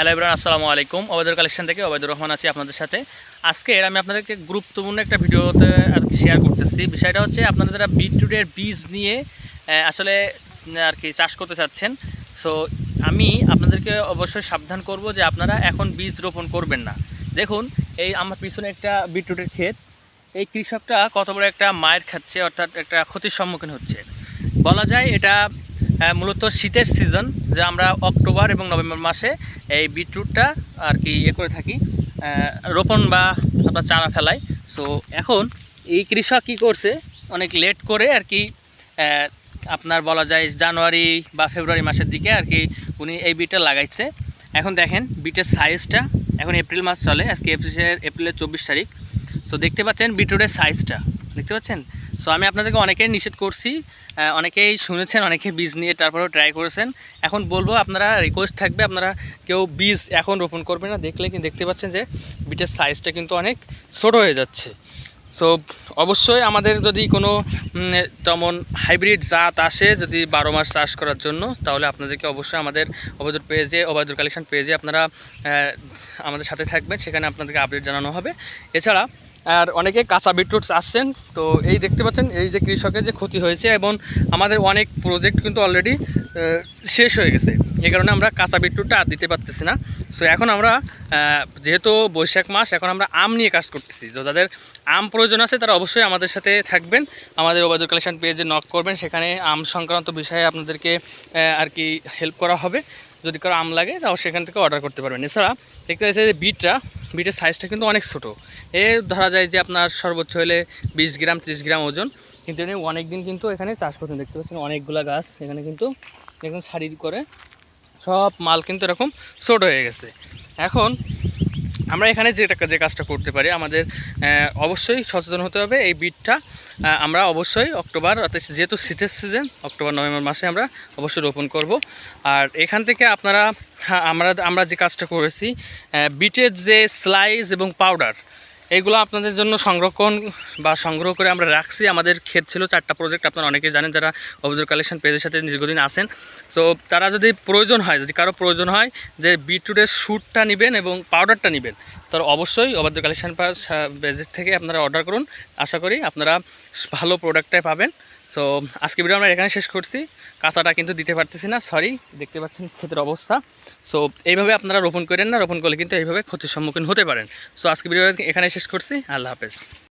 Hello ইবরান আসসালামু আলাইকুম। অবৈধর collection থেকে অবৈধুর রহমান আছি আপনাদের সাথে। আজকে আমি আপনাদেরকে গুরুত্বপূর্ণ একটা ভিডিওতে আর কি শেয়ার করতেছি। বিষয়টা হচ্ছে আপনারা যারা বিটরুটের বীজ নিয়ে আসলে আর কি চাষ করতে চাচ্ছেন সো আমি আপনাদেরকে অবশ্যই সাবধান করব যে আপনারা এখন বীজ রোপণ করবেন না। দেখুন, এই আমার পিছনে একটা বিটরুটের ক্ষেত। এই কৃষকটা কত বড় একটা মায়ের খাচ্ছে, অর্থাৎ একটা ক্ষতির সম্মুখীন হচ্ছে। বলা যায় এটা মূলত শীতের সিজন যে আমরা অক্টোবর এবং নভেম্বর মাসে এই বিটরুটটা আর কি ইয়ে করে থাকি রোপণ বা আপনার চারা ফেলাই। সো এখন এই কৃষক কী করছে, অনেক লেট করে আর কি আপনার বলা যায় জানুয়ারি বা ফেব্রুয়ারি মাসের দিকে আর কি উনি এই বিটটা লাগাইছে। এখন দেখেন বিটের সাইজটা এখন এপ্রিল মাস চলে, আজকে এপ্রিলের এপ্রিলের চব্বিশ তারিখ। সো দেখতে পাচ্ছেন বিটরুটের সাইজটা দেখতে পাচ্ছেন? সো আমি আপনাদেরকে অনেকেই নিষেধ করছি অনেকেই শুনেছেন অনেকে বীজ নিয়ে তারপরেও ট্রাই করেছেন। এখন বলব, আপনারা রিকোয়েস্ট থাকবে, আপনারা কেউ বীজ এখন রোপণ করবেন না, দেখলে কিন্তু দেখতে পাচ্ছেন যে বিটের সাইজটা কিন্তু অনেক ছোট হয়ে যাচ্ছে। সো অবশ্যই আমাদের যদি কোনো তেমন হাইব্রিড জাত আসে, যদি বারো মাস চাষ করার জন্য, তাহলে আপনাদেরকে অবশ্যই আমাদের অবৈধর পেজে অবৈধর কালেকশন পেজে আপনারা আমাদের সাথে থাকবেন, সেখানে আপনাদেরকে আপডেট জানানো হবে। এছাড়া আর অনেকে কাঁচা বিটরুট আসছেন, তো এই দেখতে পাচ্ছেন, এই যে কৃষকের যে ক্ষতি হয়েছে এবং আমাদের অনেক প্রজেক্ট কিন্তু অলরেডি শেষ হয়ে গেছে। এই কারণে আমরা কাঁচা বিটরুটটা আর দিতে পারতেছি না। সো এখন আমরা যেহেতু বৈশাখ মাস, এখন আমরা আম নিয়ে কাজ করতেছি। তো যাদের আম প্রয়োজন আছে, তারা অবশ্যই আমাদের সাথে থাকবেন। আমাদের ওবায়দুল কালেকশন পেজে নক করবেন। সেখানে আম সংক্রান্ত বিষয়ে আপনাদেরকে আর কি হেল্প করা হবে। যদি কারও আম লাগে, তাও সেখান থেকে অর্ডার করতে পারবেন। এছাড়া দেখতে পাচ্ছি যে বিটটা বিটের সাইজটা কিন্তু অনেক ছোটো। এ ধরা যায় যে আপনার সর্বোচ্চ হলে বিশ গ্রাম, ত্রিশ গ্রাম ওজন। কিন্তু এমনি অনেক দিন কিন্তু এখানে চাষ করতেন দেখতে পাচ্ছেন অনেকগুলা গাছ এখানে কিন্তু এখন সারি করে সব মাল কিন্তু এরকম ছোট হয়ে গেছে। এখন আমরা এখানে যেটা যে কাজটা করতে পারি আমাদের অবশ্যই সচেতন হতে হবে। এই বিটটা আমরা অবশ্যই অক্টোবর অর্থাৎ যেহেতু শীতের সিজন অক্টোবর নভেম্বর মাসে আমরা অবশ্যই রোপণ করব। আর এখান থেকে আপনারা হ্যাঁ, আমরা আমরা যে কাজটা করেছি বিটের যে স্লাইস এবং পাউডার এগুলো আপনাদের জন্য সংরক্ষণ বা সংগ্রহ করে আমরা রাখছি। আমাদের ক্ষেত ছিল, চারটা প্রজেক্ট আপনারা অনেকেই জানেন যারা অভিযোগ কালেকশন পেজের সাথে দীর্ঘদিন আসেন সো তারা যদি প্রয়োজন হয়, যদি কারও প্রয়োজন হয়, যে বিটরুটের শ্যুটটা নেবেন এবং পাউডারটা নেবেন, তার অবশ্যই অভাদ্র কালেকশন পেজের থেকে আপনারা অর্ডার করুন। আশা করি আপনারা ভালো প্রোডাক্টটাই পাবেন। সো আজকে ভিডিও আমরা এখানে শেষ করছি। কাঁচাটা কিন্তু দিতে পারতেছি না সরি দেখতে পাচ্ছেন ক্ষেতের অবস্থা। সো এইভাবে আপনারা রোপণ করেন না, রোপণ করলে কিন্তু এইভাবে ক্ষতির সম্মুখীন হতে পারেন। সো আজকে ভিডিও এখানে শেষ করছি, আল্লাহ হাফেজ।